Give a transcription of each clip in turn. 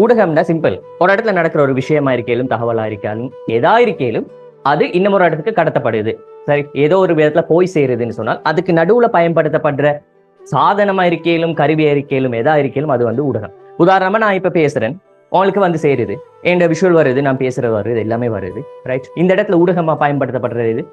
ஊடகம்னா simple ஒரு இடத்துல நடக்கிற ஒரு விஷயமா இருக்கையிலும் தகவலா இருக்காலும் எதா இருக்கையிலும் அது இன்னமொரு ஒரு இடத்துக்கு கடத்தப்படுது. சரி ஏதோ ஒரு விதத்துல போய் சேருதுன்னு சொன்னால் அதுக்கு நடுவுல பயன்படுத்தப்படுற சாதனமா இருக்கையிலும் கருவி இருக்கேலும் எதா இருக்கையிலும் அது வந்து ஊடகம். உதாரணமா நான் இப்ப பேசுறேன். உங்களுக்கு வந்து சேருது. என் விஷுவல் வருது நான் பேசுறது வருது எல்லாமே வருது. ரைட் இந்த இடத்துல ஊடகமா பயன்படுத்தப்படுறது இது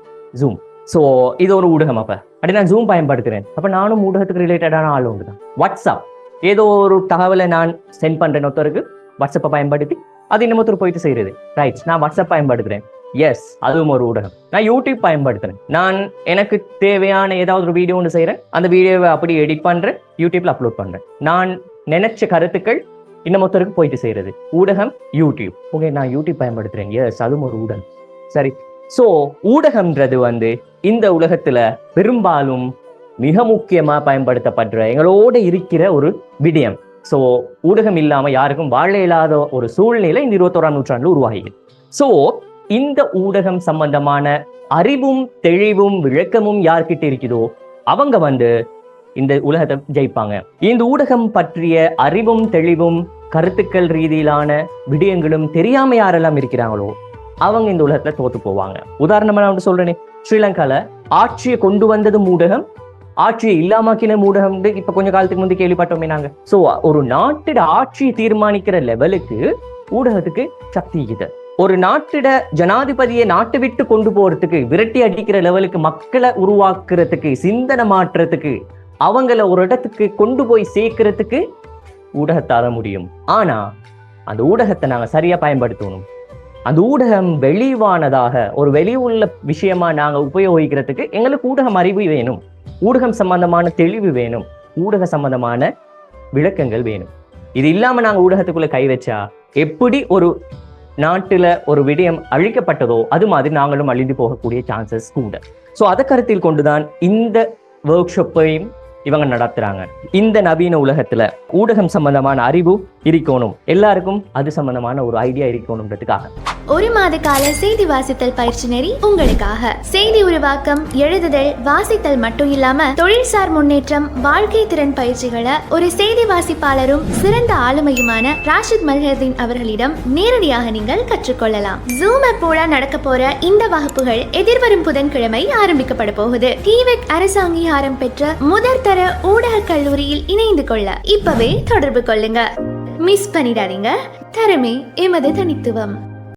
ஜூம் ஸோ இது ஒரு ஊடகம் அப்ப. அப்படி நான் ஜூம் பயன்படுத்துறேன். அப்ப நானும் ஊடகத்துக்கு ரிலேட்டடான ஆள் ஒன்று தான் வாட்ஸ்அப் ஏதோ ஒரு தகவலை நான் சென்ட் பண்றேன் ஒருத்தருக்கு. வாட்ஸ்அப்பை பயன்படுத்தி அது இன்னமொருத்தர் போயிட்டு செய்யறது ரைட் நான் வாட்ஸ்அப் பயன்படுத்துறேன். எஸ் அதுவும் ஒரு ஊடகம். நான் யூடியூப் பயன்படுத்துறேன். நான் எனக்கு தேவையான ஏதாவது ஒரு வீடியோ ஒன்று செய்கிறேன் அந்த வீடியோவை அப்படி எடிட் பண்றேன். யூடியூப்ல அப்லோட் பண்றேன். நான் நினைச்ச கருத்துக்கள் இன்னமொருத்தருக்கு போயிட்டு செய்யறது ஊடகம் யூடியூப் ஓகே நான் யூடியூப் பயன்படுத்துறேன். எஸ் அதுவும் ஒரு ஊடகம். சரி. ஸோ ஊடகம்ன்றது வந்து இந்த உலகத்துல பெரும்பாலும் மிக முக்கியமா பயன்படுத்தப்படுற எங்களோட இருக்கிற ஒரு விடயம். ஸோ ஊடகம் இல்லாம யாருக்கும் வாழ இல்லாத ஒரு சூழ்நிலை இந்த இருபத்தோராம் நூற்றாண்டில் உருவாகியது. ஸோ இந்த ஊடகம் சம்பந்தமான அறிவும் தெளிவும் விளக்கமும் யார்கிட்ட இருக்குதோ அவங்க வந்து இந்த உலகத்தை ஜெயிப்பாங்க. இந்த ஊடகம் பற்றிய அறிவும் தெளிவும் கருத்துக்கள் ரீதியிலான விடயங்களும் தெரியாம யாரெல்லாம் இருக்கிறாங்களோ அவங்க இந்த உலகத்துல தோத்து போவாங்க. உதாரணமா நான் சொல்றேனே ஸ்ரீலங்கால ஆட்சியை கொண்டு வந்ததும் ஊடகம் ஆட்சியை இல்லாமக்கின ஊடகம் இப்ப கொஞ்ச காலத்துக்கு முந்தைய கேள்விப்பட்டோமே நாங்க. சோ ஒரு நாட்டோட ஆட்சியை தீர்மானிக்கிற லெவலுக்கு ஊடகத்துக்கு சக்தி இது. ஒரு நாட்டிட ஜனாதிபதியை நாட்டு விட்டு கொண்டு போறதுக்கு விரட்டி அடிக்கிற லெவலுக்கு மக்களை உருவாக்குறதுக்கு சிந்தனை மாற்றுறதுக்கு அவங்கள ஒரு இடத்துக்கு கொண்டு போய் சேர்க்கறதுக்கு ஊடகத்தால முடியும். ஆனா அந்த ஊடகத்தை நாங்க சரியா பயன்படுத்தணும். அந்த ஊடகம் வெளிவானதாக ஒரு வெளி உள்ள விஷயமா நாங்க உபயோகிக்கிறதுக்கு எங்களுக்கு ஊடகம் அறிவு வேணும். ஊடகம் சம்பந்தமான தெளிவு வேணும். ஊடக சம்பந்தமான விளக்கங்கள் வேணும். இது இல்லாமல் நாங்கள் ஊடகத்துக்குள்ளே கை வச்சா எப்படி ஒரு நாட்டில் ஒரு விடயம் அழிக்கப்பட்டதோ அது மாதிரி நாங்களும் அழிந்து போகக்கூடிய சான்சஸ் கூட. ஸோ அதை கருத்தில் கொண்டுதான் இந்த ஒர்க் ஷாப்பையும் இவங்க நடத்துறாங்க. இந்த நவீன உலகத்துல ஊடகம் சம்பந்தமான அறிவு இருக்கணும். எல்லாருக்கும் அது சம்பந்தமான ஒரு ஐடியா இருக்கணும்ன்றதுக்காக. ஒரு மாத கால செய்தி வாசித்தல் பயிற்சி நெறி உங்களுக்காக. செய்தி உருவாக்கம் எழுதுதல் வாசித்தல் மட்டும் இல்லாம தொழில்சார் முன்னேற்றம் வாழ்க்கை திறன் பயிற்சிகளை ஒரு செய்தி வாசிப்பாளரும் சிறந்த ஆளுமையுமான ராஷித் மல்ஹர்தீன் அவர்களிடம் நேரடியாக நீங்கள் கற்றுக்கொள்ளலாம். ஜூம் அப்போட நடக்க போற இந்த வகுப்புகள் எதிர்வரும் புதன்கிழமை ஆரம்பிக்கப்பட போகுது. டிவெக் அரசு அங்கீகாரம் பெற்ற முதற்தர ஊடக கல்லூரியில் இணைந்து கொள்ள இப்பவே தொடர்பு கொள்ளுங்க. மிஸ் பண்ணிடாதீங்க. தரமே எமது தனித்துவம்.